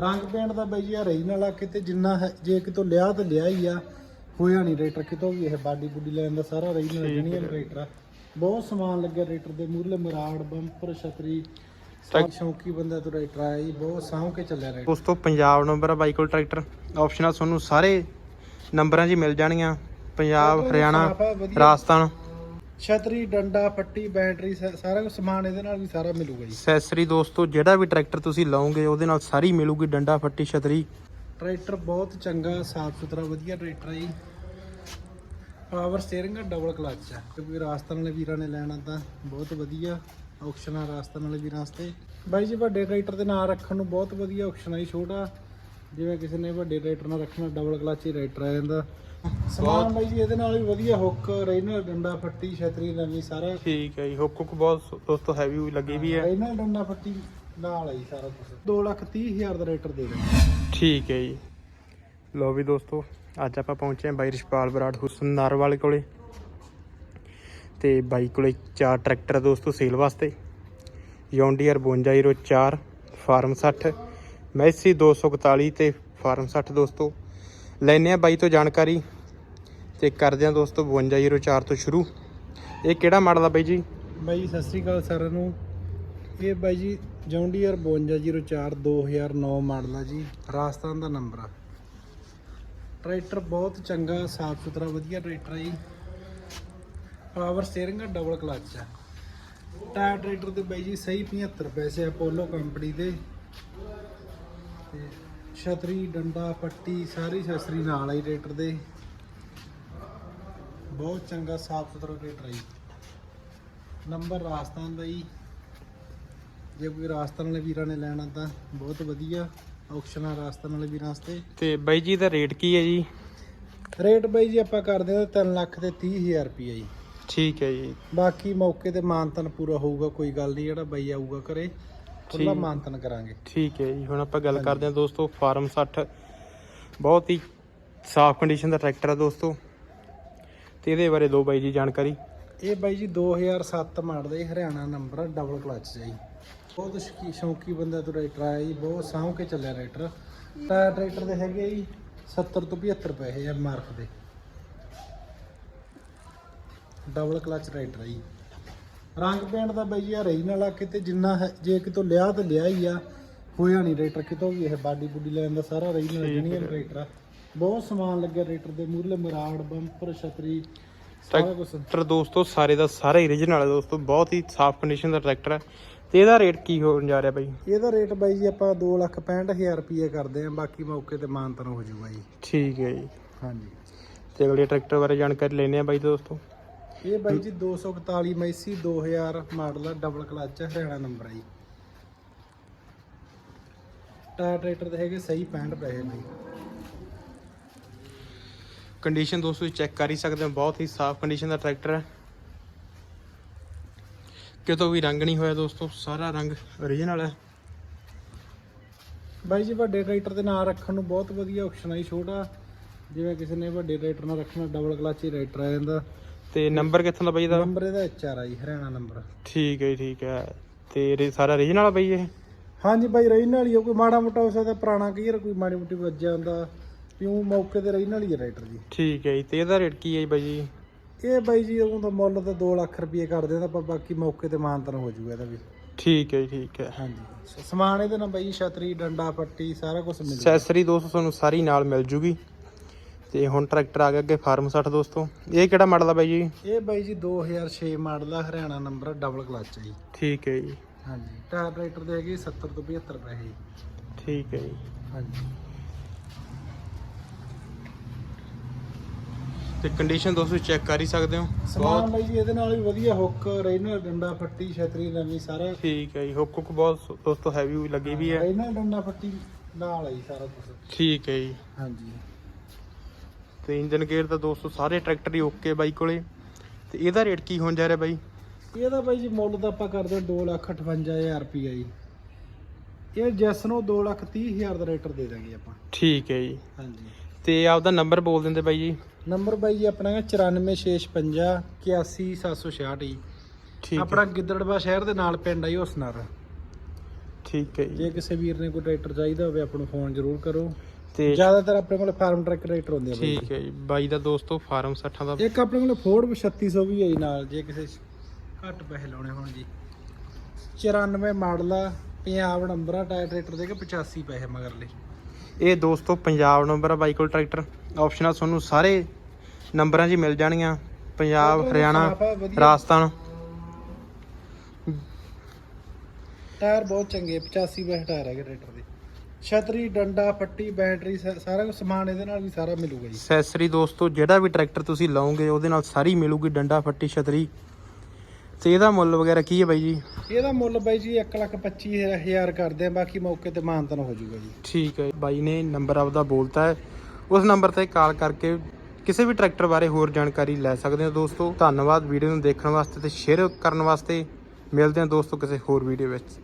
ਰੰਗ ਪੇਂਟ ਦਾ ਬਾਈ ਜੀ ਆ ਰਹੀ ਨਾਲ ਆ ਕਿਤੇ ਜਿੰਨਾ ਹੈ ਜੇ ਕਿਤੋਂ ਲਿਆ ਤਾਂ ਲਿਆ ਹੀ ਆ ਹੋਇਆ ਨਹੀਂ ਰੇਟਰ ਕਿਤੋਂ ਵੀ ਇਹ ਬਾਡੀ ਬੁੱਡੀ ਲੈਣ ਦਾ ਸਾਰਾ ਰਹੀ ਨਾਲ ਜਣੀਅਨ ਰੇਟਰ ਆ। ਬਹੁਤ ਸਮਾਨ ਲੱਗਿਆ ਰੇਟਰ ਦੇ ਮੂਰਲੇ ਮਰਾੜ ਬੰਪਰ ਛਤਰੀ ਸਭ ਸ਼ੌਂਕੀ ਬੰਦਾ ਤੋਂ ਰੇਟਰ ਆਇਆ ਜੀ ਬਹੁਤ ਸਾਂਭ ਕੇ ਚੱਲਿਆ ਰੇਟਰ ਦੋਸਤੋ ਪੰਜਾਬ ਨੰਬਰ ਆ ਬਾਈ ਕੋਲ ਟਰੈਕਟਰ। ਆਪਸ਼ਨਾਂ ਤੁਹਾਨੂੰ ਸਾਰੇ ਨੰਬਰਾਂ 'ਚ ਹੀ ਮਿਲ ਜਾਣਗੀਆਂ ਪੰਜਾਬ ਹਰਿਆਣਾ। ਰਾਜਸਥਾਨ। ਛਤਰੀ ਡੰਡਾ ਪੱਟੀ ਬੈਟਰੀ ਸਾ- ਸਾਰਾ ਕੁਝ ਸਮਾਨ ਇਹਦੇ ਨਾਲ ਵੀ ਸਾਰਾ ਮਿਲੂਗਾ ਜੀ। ਐਕਸੈਸਰੀ ਦੋਸਤੋ ਜਿਹੜਾ ਵੀ ਟਰੈਕਟਰ ਤੁਸੀਂ ਲਓਗੇ ਉਹਦੇ ਨਾਲ ਸਾਰੀ ਮਿਲੂਗੀ ਡੰਡਾ ਫੱਟੀ ਛਤਰੀ। ਟਰੈਕਟਰ ਬਹੁਤ ਚੰਗਾ ਸਾਫ਼ ਸੁਥਰਾ ਵਧੀਆ ਟਰੈਕਟਰ ਹੈ ਜੀ। ਪਾਵਰ ਸਟੀਅਰਿੰਗ ਡਬਲ ਕਲਚ ਆ। ਕਿਉਂਕਿ ਰਾਜਸਥਾਨ ਵਾਲੇ ਵੀਰਾਂ ਨੇ ਲੈਣਾ ਤਾਂ ਬਹੁਤ ਵਧੀਆ ਆਪਸ਼ਨ ਆ ਰਾਜਸਥਾਨ ਵਾਲੇ ਵੀਰਾਂ ਵਾਸਤੇ। ਬਾਈ ਜੀ ਵੱਡੇ ਟਰੈਕਟਰ ਦੇ ਨਾਂ ਰੱਖਣ ਨੂੰ ਬਹੁਤ ਵਧੀਆ ਆਪਸ਼ਨ ਆ ਜੀ ਛੋਟਾ। ਜਿਵੇਂ ਕਿਸੇ ਨੇ ਵੱਡੇ ਟਰੈਕਟਰ ਨਾਲ ਰੱਖਣਾ ਡਬਲ ਕਲਚ ਹੀ ਟਰੈਕਟਰ ਆ ਜਾਂਦਾ। ਸਮਾਨ ਬਾਈ ਜੀ ਇਹਦੇ ਨਾਲ ਵੀ ਵਧੀਆ ਹੁੱਕ ਰੇਨਲ ਡੰਡਾ ਫੱਟੀ ਛਤਰੀ ਨਵੀਂ ਸਾਰਾ ਠੀਕ ਹੈ ਜੀ ਹੁੱਕ ਹੁੱਕ ਬਹੁਤ ਦੋਸਤੋ ਹੈਵੀ ਲੱਗੀ ਵੀ ਹੈ। ਰੇਨਲ ਡੰਡਾ ਫੱਟੀ ਨਾਲ ਆ ਜੀ ਸਾਰਾ ਕੁਝ 2 ਲੱਖ 30 ਹਜ਼ਾਰ ਦਾ ਟਰੈਕਟਰ ਦੇ ਦੇਣਾ ਠੀਕ ਹੈ ਜੀ। ਲੋ ਵੀ ਦੋਸਤੋ ਅੱਜ ਆਪਾਂ ਪਹੁੰਚੇ ਹਾਂ ਬਾਈ ਰਿਸ਼ਪਾਲ ਬਰਾੜ ਹੁਸਨ ਨਾਰਵਾਲ ਕੋਲੇ। ਤੇ ਬਾਈ ਕੋਲੇ ਚਾਰ ਟਰੈਕਟਰ ਦੋਸਤੋ ਸੇਲ ਵਾਸਤੇ। ਯੌਂਡੀਅਰ 5204 ਫਾਰਮ 60 ਮੈਸੀ 241 ਤੇ ਫਾਰਮ 60 ਦੋਸਤੋ। ਲੈਨੇ ਆ ਬਾਈ ਤੋਂ ਜਾਣਕਾਰੀ ਤੇ ਕਰਦੇ ਆ ਦੋਸਤੋ 5204 ਤੋਂ ਸ਼ੁਰੂ। ਇਹ ਕਿਹੜਾ ਮਾਡਲ ਆ ਬਾਈ ਜੀ? ਬਾਈ ਜੀ, ਸਤਿ ਸ੍ਰੀ ਅਕਾਲ ਸਾਰਿਆਂ ਨੂੰ। ਇਹ ਬਾਈ ਜੀ ਜੌਂਡੀਅਰ 5204 2009 ਮਾਡਲ ਆ ਜੀ। ਰਾਜਸਥਾਨ ਦਾ ਨੰਬਰ ਆ। ਟਰੈਕਟਰ ਬਹੁਤ ਚੰਗਾ ਸਾਫ਼ ਸੁਥਰਾ ਵਧੀਆ ਟਰੈਕਟਰ ਆ ਜੀ। ਪਾਵਰ ਸਟੀਅਰਿੰਗ ਆ ਡਬਲ ਕਲਚ ਆ। ਟਾਇਰ ਟਰੈਕਟਰ 'ਤੇ ਬਾਈ ਜੀ ਸਹੀ 75 ਪੈਸੇ ਅਪੋਲੋ ਕੰਪਨੀ ਦੇ। ਤੇ ਛਤਰੀ ਡੰਡਾ ਪੱਟੀ ਸਾਰੀ ਸਸਰੀ ਨਾਲ ਆਈ ਟਰੈਕਟਰ ਦੇ। ਬਹੁਤ ਚੰਗਾ ਸਾਫ਼ ਸੁਥਰਾ ਟਰੈਕਟਰ ਆ ਜੀ। ਨੰਬਰ ਰਾਜਸਥਾਨ ਦਾ ਜੀ। ਜੇ ਕੋਈ ਰਾਜਸਥਾਨ ਵਾਲੇ ਵੀਰਾਂ ਨੇ ਲੈਣਾ ਤਾਂ ਬਹੁਤ ਵਧੀਆ। ਆਪਸ਼ਨ ਆ ਰਾਜਸਥਾਨ ਵਾਲੇ ਵੀਰਾਂ ਵਾਸਤੇ। ਤੇ ਬਾਈ ਜੀ ਦਾ ਰੇਟ ਕੀ ਹੈ ਜੀ? ਰੇਟ ਬਾਈ ਜੀ ਆਪਾਂ ਕਰਦੇ ਹਾਂ 3 ਲੱਖ ਤੇ 30 ਹਜ਼ਾਰ ਰੁਪਈਆ ਜੀ। ਠੀਕ ਹੈ ਜੀ। ਬਾਕੀ ਮੌਕੇ ਤੇ ਮਾਨਤਨ ਪੂਰਾ ਹੋਊਗਾ ਕੋਈ ਗੱਲ ਨਹੀਂ ਜਿਹੜਾ ਬਾਈ ਆਊਗਾ ਘਰੇ। ਖੁੱਲਾ ਠੀਕ। ਮਾਨਤਨ ਕਰਾਂਗੇ। ਠੀਕ ਹੈ ਜੀ ਹੁਣ ਆਪਾਂ ਗੱਲ ਕਰਦੇ ਹਾਂ ਦੋਸਤੋ ਫਾਰਮ 60 ਬਹੁਤ ਹੀ ਸਾਫ਼ ਕੰਡੀਸ਼ਨ ਦਾ ਟਰੈਕਟਰ ਹੈ ਦੋਸਤੋ। ਤੇ ਇਹਦੇ ਬਾਰੇ ਦੋ ਬਾਈ ਜੀ ਜਾਣਕਾਰੀ। ਇਹ ਬਾਈ ਜੀ 2007 ਮਾਡਲ ਦਾ ਜੀ ਹਰਿਆਣਾ ਨੰਬਰ ਆ ਡਬਲ ਕਲਚ ਜੀ। ਬਹੁਤ ਸ਼ੌਕੀ ਸ਼ੌਂਕੀ ਬੰਦਾ ਤੋਂ ਟਰੈਕਟਰ ਆਇਆ ਜੀ ਬਹੁਤ ਸਾਂਭ ਕੇ ਚੱਲਿਆ ਟਰੈਕਟਰ ਟਾਇਰ ਟਰੈਕਟਰ ਦੇ ਹੈਗੇ ਜੀ 70 ਤੋਂ 75 ਪੈਸੇ ਆ ਮਾਰਕ ਦੇ। ਡਬਲ ਕਲਚ ਟਰੈਕਟਰ ਆ ਜੀ। ਰੰਗ ਪੇਂਟ ਦਾ ਬਾਈ ਜੀ ਆ ਰਹੀ ਨਾਲ ਆ ਕਿਤੇ ਜਿੰਨਾ ਹੈ ਜੇ ਕਿਤੋਂ ਲਿਆ ਤਾਂ ਲਿਆ ਹੀ ਆ। ਹੋਇਆ ਨਹੀਂ ਟਰੈਕਟਰ ਕਿਤੋਂ ਵੀ ਇਹ ਬਾਡੀ ਬੁੱਡੀ ਲੈਣ ਦਾ ਸਾਰਾ ਰਹੀ ਨਾਲ ਜਣੀਅਨ ਟਰੈਕਟਰ ਆ। ਬਹੁਤ ਸਮਾਨ ਲੱਗਿਆ ਟਰੈਕਟਰ ਦੇ ਮੂਰਲੇ ਮਰਾੜ ਬੰਪਰ ਛਤਰੀ ਸਾਰਾ ਕੁਝ ਟਰੈਕਟਰ ਦੋਸਤੋ ਸਾਰੇ ਦਾ ਸਾਰਾ ਹੀ origignal ਹੈ ਦੋਸਤੋ ਬਹੁਤ ਹੀ ਸਾਫ਼ ਕੰਡੀਸ਼ਨ ਦਾ ਟਰੈਕਟਰ ਹੈ ਤੇ ਇਹਦਾ ਰੇਟ ਕੀ ਹੋਣ ਜਾ ਰਿਹਾ ਬਾਈ? ਇਹਦਾ ਰੇਟ ਬਾਈ ਜੀ ਆਪਾਂ 265000 ਰੁਪਏ ਕਰਦੇ ਆਂ ਬਾਕੀ ਮੌਕੇ ਤੇ ਮਾਨਤਨ ਹੋ ਜਾਊਗਾ ਜੀ। ਠੀਕ ਹੈ ਜੀ। ਹਾਂਜੀ। ਤੇ ਅਗਲੇ ਟਰੈਕਟਰ ਬਾਰੇ ਜਾਣਕਾਰੀ ਲੈਣੇ ਆ ਬਾਈ ਦੋਸਤੋ। ਇਹ ਬਾਈ ਜੀ 241 ਮੈਸੀ 2000 ਮਾਡਲ ਆ ਡਬਲ ਕਲਚ ਹਰਿਆਣਾ ਨੰਬਰ ਆ ਜੀ। ਟਾਇਰ ਟਰੈਕਟਰ ਦੇ ਹੈਗੇ ਸਹੀ 65 ਪੈਸੇ ਬਾਈ ਕੰਡੀਸ਼ਨ ਦੋਸਤੋ ਚੈੱਕ ਕਰ ਹੀ ਸਕਦੇ ਹੋ ਬਹੁਤ ਹੀ ਸਾਫ਼ ਕੰਡੀਸ਼ਨ ਦਾ ਟਰੈਕਟਰ ਹੈ ਕਿਤੋਂ ਵੀ ਰੰਗ ਨਹੀਂ ਹੋਇਆ ਦੋਸਤੋ ਸਾਰਾ ਰੰਗ origignal ਹੈ ਬਾਈ ਜੀ ਵੱਡੇ ਟਰੈਕਟਰ ਦੇ ਨਾਂ ਰੱਖਣ ਨੂੰ ਬਹੁਤ ਵਧੀਆ ਆਪਸ਼ਨ ਜੀ ਛੋਟਾ। ਜਿਵੇਂ ਕਿਸੇ ਨੇ ਵੱਡੇ ਟਰੈਕਟਰ ਨਾਲ ਰੱਖਣਾ ਡਬਲ ਕਲਚ ਹੀ ਟਰੈਕਟਰ ਆ ਜਾਂਦਾ ਤੇ ਨੰਬਰ ਕਿੱਥੋਂ ਦਾ ਬਾਈ ਦਾ ਨੰਬਰ ਇਹਦਾ ਐਚਆਰ ਆ ਜੀ ਹਰਿਆਣਾ ਨੰਬਰ ਠੀਕ ਹੈ ਜੀ, ਠੀਕ ਹੈ। ਤੇ ਇਹ ਸਾਰਾ origignal ਆ ਬਾਈ ਇਹ? ਹਾਂਜੀ ਬਾਈ ਰਹੀ ਨਾਲ ਹੀ ਆ, ਕੋਈ ਮਾੜਾ ਮੋਟਾ ਹੋ ਸਕਦਾ ਪੁਰਾਣਾ ਵਾਰ ਕੋਈ ਮਾੜੀ ਮੋਟੀ ਵੱਜਿਆ ਹੁੰਦਾ ਪਿਉ ਮੌਕੇ ਤੇ ਰਹੀ ਨਾਲ ਹੀ ਆ ਟਰੈਕਟਰ ਜੀ। ਠੀਕ ਹੈ ਜੀ ਤੇ ਇਹਦਾ ਰੇਟ ਕੀ ਹੈ ਜੀ ਬਾਈ ਜੀ? ਇਹ ਬਾਈ ਜੀ ਉਹ ਤਾਂ ਮੁੱਲ ਤਾਂ 2 ਲੱਖ ਰੁਪਏ ਕਰਦੇ ਤਾਂ ਆਪਾਂ ਬਾਕੀ ਮੌਕੇ ਤੇ ਮਾਨਤਨ ਹੋ ਜਾਊਗਾ ਇਹਦਾ ਵੀ। ਠੀਕ ਹੈ ਜੀ ਠੀਕ ਹੈ। ਹਾਂਜੀ। ਸ- ਸਮਾਨ ਇਹਦੇ ਨਾਲ ਬਾਈ ਛਤਰੀ ਡੰਡਾ ਪੱਟੀ ਸਾਰਾ ਕੁਝ ਮਿਲੂਗਾ ਐਕਸੈਸਰੀ ਦੋਸਤੋ ਤੁਹਾਨੂੰ ਸਾਰੀ ਨਾਲ ਮਿਲ ਜੂਗੀ। ਤੇ ਹੁਣ ਟਰੈਕਟਰ ਆ ਗਿਆ ਅੱਗੇ ਫਾਰਮ 60 ਦੋਸਤੋ। ਇਹ ਕਿਹੜਾ ਮਾਡਲ ਆ ਬਾਈ ਜੀ? ਇਹ ਬਾਈ ਜੀ 2006 ਮਾਡਲ ਆ ਹਰਿਆਣਾ ਨੰਬਰ ਡਬਲ ਕਲਚ ਹੈ ਜੀ। ਠੀਕ ਹੈ ਜੀ। ਹਾਂਜੀ ਟਾਇਰ ਟਰੈਕਟਰ ਦੇ ਹੈਗੇ 70 ਤੋਂ 75 ਪੈਸੇ। ਜੀ। ਠੀਕ ਹੈ ਜੀ। ਹਾਂਜੀ। ਤੇ ਕੰਡੀਸ਼ਨ ਦੋਸਤੋ ਚੈੱਕ ਕਰ ਹੀ ਸਕਦੇ ਹੋ। ਸਮਾਨ ਬਾਈ ਜੀ ਇਹਦੇ ਨਾਲ ਵੀ ਵਧੀਆ ਹੁੱਕ ਰੇਨਲ ਡੰਡਾ ਪੱਟੀ ਛਤਰੀ ਨਵੀਂ ਸਾਰਾ। ਠੀਕ ਹੈ ਜੀ ਹੁੱਕ ਹੁੱਕ ਬਹੁਤ ਦੋਸਤੋ ਹੈਵੀ ਲੱਗੀ ਵੀ ਹੈ ਰੇਨਲ ਡੰਡਾ ਪੱਟੀ ਨਾਲ ਆਈ ਸਾਰਾ ਕੁਝ ਠੀਕ ਹੈ ਜੀ। ਹਾਂਜੀ। ਤੇ ਇੰਜਨ ਗੇਅਰ ਤਾਂ ਦੋਸਤੋ ਸਾਰੇ ਟਰੈਕਟਰ ਹੀ ਓਕੇ ਬਾਈ ਕੋਲੇ। ਤੇ ਇਹਦਾ ਰੇਟ ਕੀ ਹੋਣ ਜਾ ਰਿਹਾ ਬਾਈ? ਇਹਦਾ ਬਾਈ ਜੀ ਮੁੱਲ ਤਾਂ ਆਪਾਂ ਕਰਦੇ 258000 ਰੁਪਈਆ ਜੀ। ਇਹ ਜੈਸ ਨੂੰ 230000 ਦਾ ਰੇਟਰ ਦੇ ਦਾਂਗੇ ਆਪਾਂ। ਠੀਕ ਹੈ ਜੀ। ਹਾਂਜੀ। ਤੇ ਆਪਦਾ ਨੰਬਰ ਬੋਲ ਦਿੰਦੇ ਬਾਈ ਜੀ। ਨੰਬਰ ਬਾਈ ਜੀ ਆਪਣਾ ਹੈਗਾ 94655 81766 ਜੀ। ਠੀਕ ਆਪਣਾ ਗਿੱਦੜਵਾ ਸ਼ਹਿਰ ਦੇ ਨਾਲ ਪਿੰਡ ਆ ਜੀ ਹੁਸਨਰ। ਹੈ ਠੀਕ ਹੈ ਜੀ। ਜੇ ਕਿਸੇ ਵੀਰ ਨੇ ਕੋਈ ਟਰੈਕਟਰ ਚਾਹੀਦਾ ਹੋਵੇ ਆਪਾਂ ਨੂੰ ਫੋਨ ਜ਼ਰੂਰ ਕਰੋ। ਤੇ ਜ਼ਿਆਦਾਤਰ ਆਪਣੇ ਕੋਲ ਫਾਰਮ ਟਰੈਕ ਟਰੈਕਟਰ ਹੁੰਦੇ ਆ ਬਾਈ। ਠੀਕ ਹੈ ਜੀ। ਬਾਈ ਦਾ ਦੋਸਤੋ ਫਾਰਮ 60 ਦਾ ਇੱਕ ਆਪਣੇ ਕੋਲ ਫੋਰਡ 3600 ਵੀ ਹੈ ਜੀ ਨਾਲ ਜੇ ਕਿਸੇ ਘੱਟ ਪੈਸੇ ਲਾਉਣੇ ਹੋਣ ਜੀ। 94 ਮਾਡਲ ਆ ਪੰਜਾਬ ਨੰਬਰ ਆ ਟਾਇਰ ਟਰੈਕਟਰ ਦੇ ਕੇ 85 ਪੈਸੇ ਮਗਰਲੇ ਇਹ ਦੋਸਤੋ ਪੰਜਾਬ ਨੰਬਰ ਆ ਬਾਈ ਕੋਲ ਟਰੈਕਟਰ। ਆਪਸ਼ਨਾਂ ਤੁਹਾਨੂੰ ਸਾਰੇ ਨੰਬਰਾਂ 'ਚ ਹੀ ਮਿਲ ਜਾਣਗੀਆਂ। ਪੰਜਾਬ ਹਰਿਆਣਾ। ਰਾਜਸਥਾਨ। ਟਾਇਰ ਬਹੁਤ ਚੰਗੇ 85 ਪੈਸੇ ਟਾਇਰ ਹੈਗੇ ਟਰੈਕਟਰ ਦੇ। ਛਤਰੀ ਡੰਡਾ ਫੱਟੀ ਬੈਟਰੀ ਸਾ- ਸਾਰਾ ਕੁਝ ਸਮਾਨ ਇਹਦੇ ਨਾਲ ਵੀ ਸਾਰਾ ਮਿਲੂਗਾ ਜੀ। ਐਕਸੈਸਰੀ ਦੋਸਤੋ ਜਿਹੜਾ ਵੀ ਟਰੈਕਟਰ ਤੁਸੀਂ ਲਓਗੇ ਉਹਦੇ ਨਾਲ ਸਾਰੀ ਮਿਲੂਗੀ ਡੰਡਾ ਫੱਟੀ ਛਤਰੀ। ਤੇ ਇਹਦਾ ਮੁੱਲ ਵਗੈਰਾ ਕੀ ਹੈ ਬਾਈ ਜੀ? ਇਹਦਾ ਮੁੱਲ ਬਾਈ ਜੀ 125000 ਕਰਦੇ ਆ ਬਾਕੀ ਮੌਕੇ ਤੇ ਮਾਨਤਨ ਹੋ ਜਾਊਗਾ ਜੀ। ਠੀਕ ਹੈ ਬਾਈ ਨੇ ਨੰਬਰ ਆਪਦਾ ਬੋਲਤਾ ਹੈ। ਉਸ ਨੰਬਰ ਤੇ ਕਾਲ ਕਰਕੇ ਕਿਸੇ ਵੀ ਟਰੈਕਟਰ ਬਾਰੇ ਹੋਰ ਜਾਣਕਾਰੀ ਲੈ ਸਕਦੇ ਹੋ ਦੋਸਤੋ। ਧੰਨਵਾਦ ਵੀਡੀਓ ਨੂੰ ਦੇਖਣ ਵਾਸਤੇ ਤੇ ਸ਼ੇਅਰ ਕਰਨ ਵਾਸਤੇ। ਮਿਲਦੇ ਹਾਂ ਦੋਸਤੋ ਕਿਸੇ ਹੋਰ ਵੀਡੀਓ ਵਿੱਚ।